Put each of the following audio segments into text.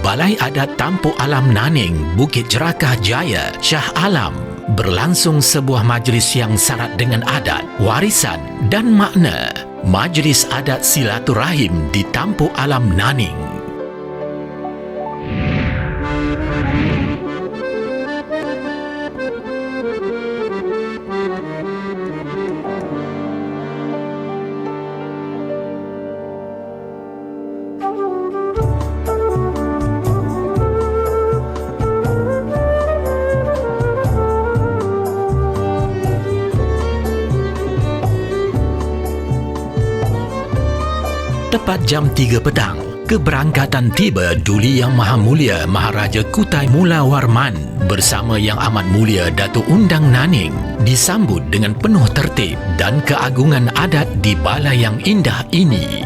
Balai Adat Tampu Alam Naning, Bukit Jerakah Jaya, Shah Alam berlangsung sebuah majlis yang syarat dengan adat, warisan dan makna. Majlis Adat Silaturahim di Tampu Alam Naning. Tepat jam 3 petang, keberangkatan tiba Duli Yang Maha Mulia Maharaja Kutai Mula Warman bersama Yang Amat Mulia Datuk Undang Naning disambut dengan penuh tertib dan keagungan adat di balai yang indah ini.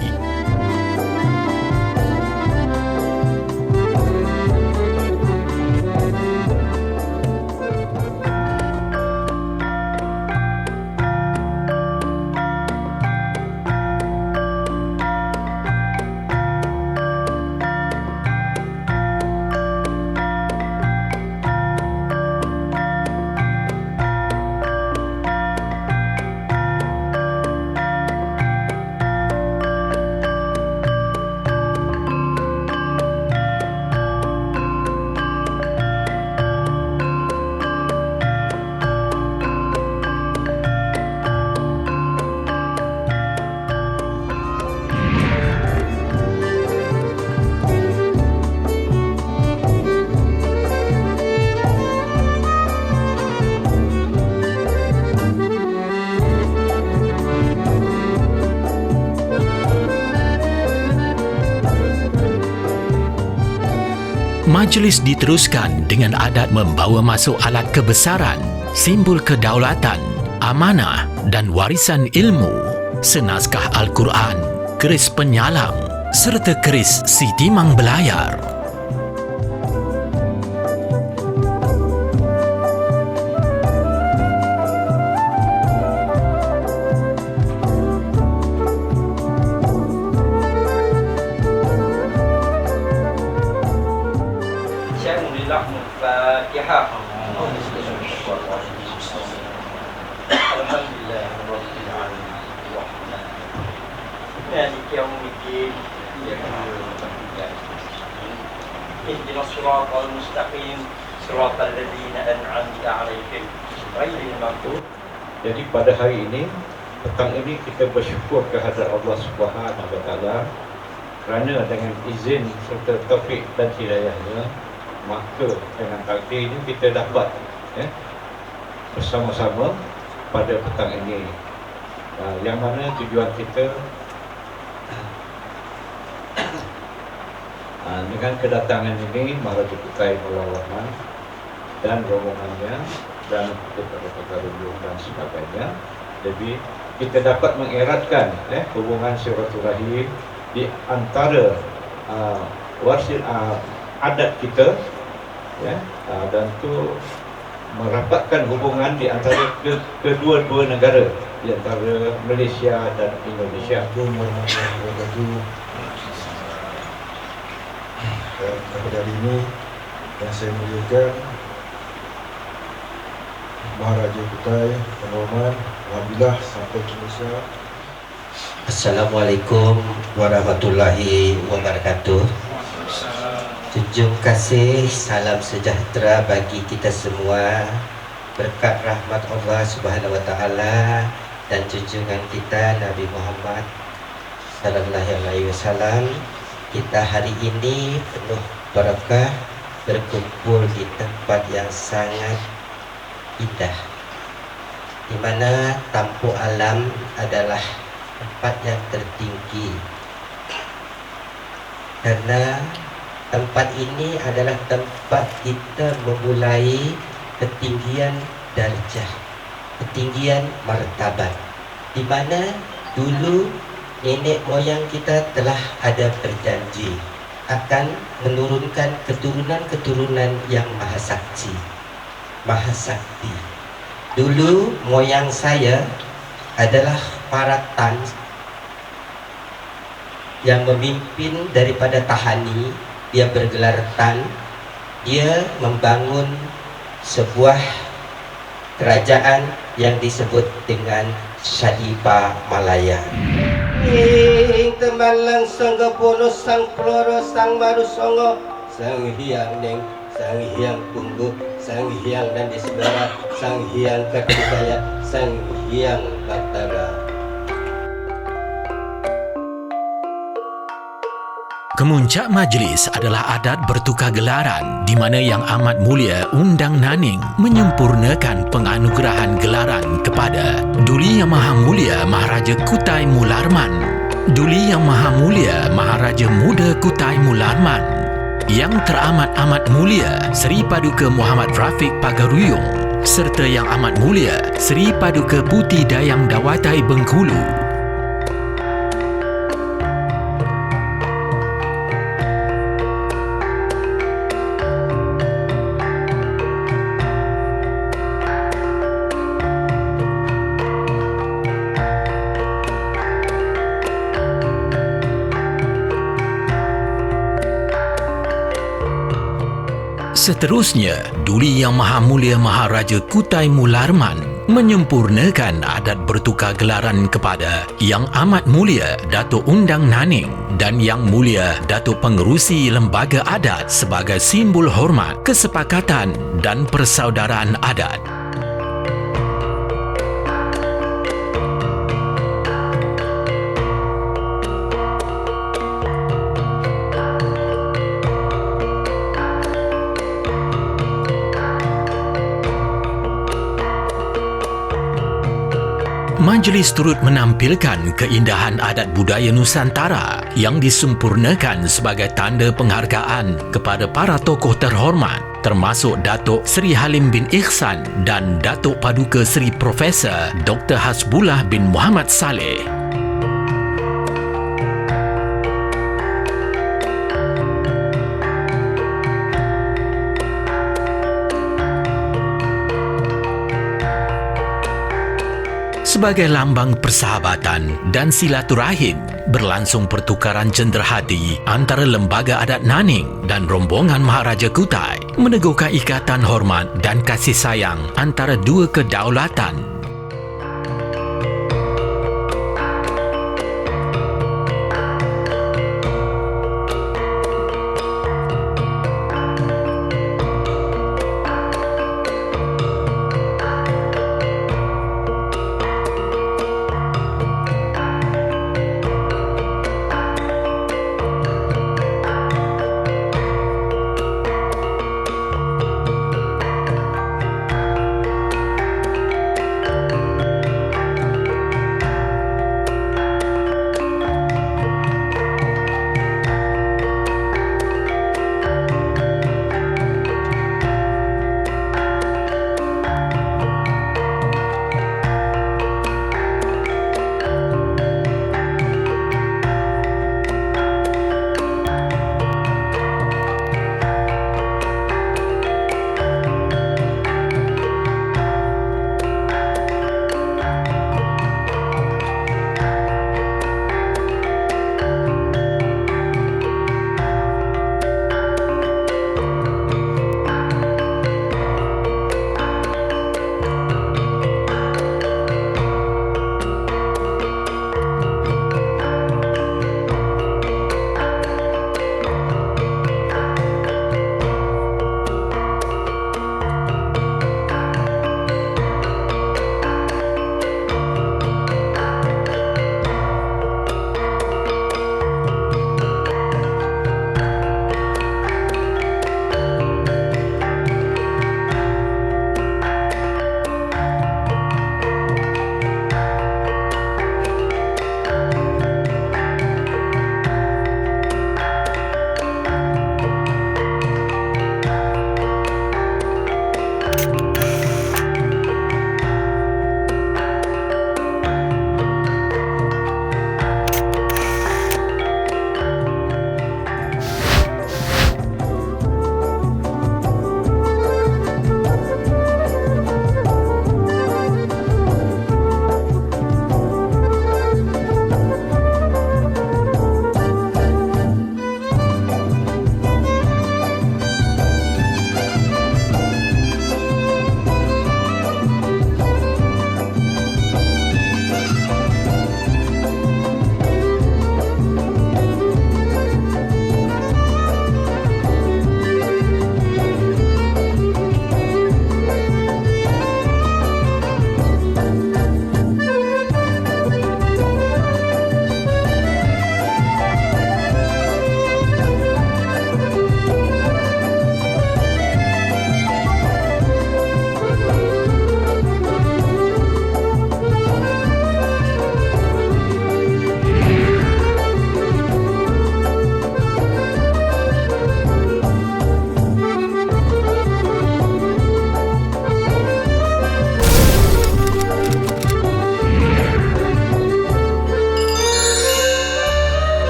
Majlis diteruskan dengan adat membawa masuk alat kebesaran, simbol kedaulatan, amanah dan warisan ilmu, senaskah Al-Quran, keris penyalang serta keris si timang belayar. مالك يوم الدين إياك نعبد وإياك نستعين اهدنا الصراط المستقيم صراط الذين أنعمت عليهم غير المغضوب Jadi pada hari ini, petang ini kita bersyukur kehadrat Allah Subhanahu Wa Taala kerana dengan izin serta taufik dan hidayahnya maka dengan takdir ini kita dapat ya, bersama-sama pada petang ini uh, yang mana tujuan kita dengan kedatangan ini Maharaja Kutai Mula Warman dan rombongannya dan Pekarunjung dan sebagainya jadi kita dapat mengeratkan eh, hubungan silaturahim di antara uh, warsil uh, adat kita ya uh, dan tu merapatkan hubungan di antara ke, kedua-dua negara di antara Malaysia dan Indonesia. Wabarakatuh. Dan pada hari ini yang saya muliakan Maharaja Kutai Penghormat Alhamdulillah sampai ke Malaysia Assalamualaikum warahmatullahi wabarakatuh. Junjung kasih, salam sejahtera bagi kita semua. Berkat rahmat Allah Subhanahu wa taala dan junjungan kita Nabi Muhammad sallallahu alaihi wasallam. Kita hari ini penuh barakah berkumpul di tempat yang sangat indah. Di mana Tampu Alam adalah tempat yang tertinggi karena tempat ini adalah tempat kita memulai ketinggian darjah ketinggian martabat di mana dulu nenek moyang kita telah ada berjanji akan menurunkan keturunan-keturunan yang maha sakti. Maha sakti. Dulu moyang saya adalah para tan yang memimpin daripada Tahani. Dia bergelar Tan. Dia membangun sebuah kerajaan yang disebut dengan Sadipa Malaya. Ing temalang sangga pono sang ploro sang maru songo sang hyang neng sang hyang punggu sang hyang dan di sebelah sang hyang katibaya sang hyang batara. Kemuncak majlis adalah adat bertukar gelaran di mana Yang Amat Mulia Undang Naning menyempurnakan penganugerahan gelaran kepada Duli Yang Maha Mulia Maharaja Kutai Mularman, Duli Yang Maha Mulia Maharaja Muda Kutai Mularman, Yang Teramat Amat Mulia Seri Paduka Muhammad Rafiq Pagaruyung serta Yang Amat Mulia Seri Paduka Putih Dayang Dawatai Bengkulu Seterusnya, Duli Yang Maha Mulia Maharaja Kutai Mularman menyempurnakan adat bertukar gelaran kepada Yang Amat Mulia Datuk Undang Naning dan Yang Mulia Datuk Pengerusi Lembaga Adat sebagai simbol hormat, kesepakatan dan persaudaraan adat. Majlis turut menampilkan keindahan adat budaya Nusantara yang disempurnakan sebagai tanda penghargaan kepada para tokoh terhormat termasuk Datuk Seri Halim bin Ihsan dan Datuk Paduka Seri Profesor Dr. Hasbullah bin Muhammad Saleh. Sebagai lambang persahabatan dan silaturahim, berlangsung pertukaran cenderahati antara Lembaga Adat Naning dan rombongan Maharaja Kutai meneguhkan ikatan hormat dan kasih sayang antara dua kedaulatan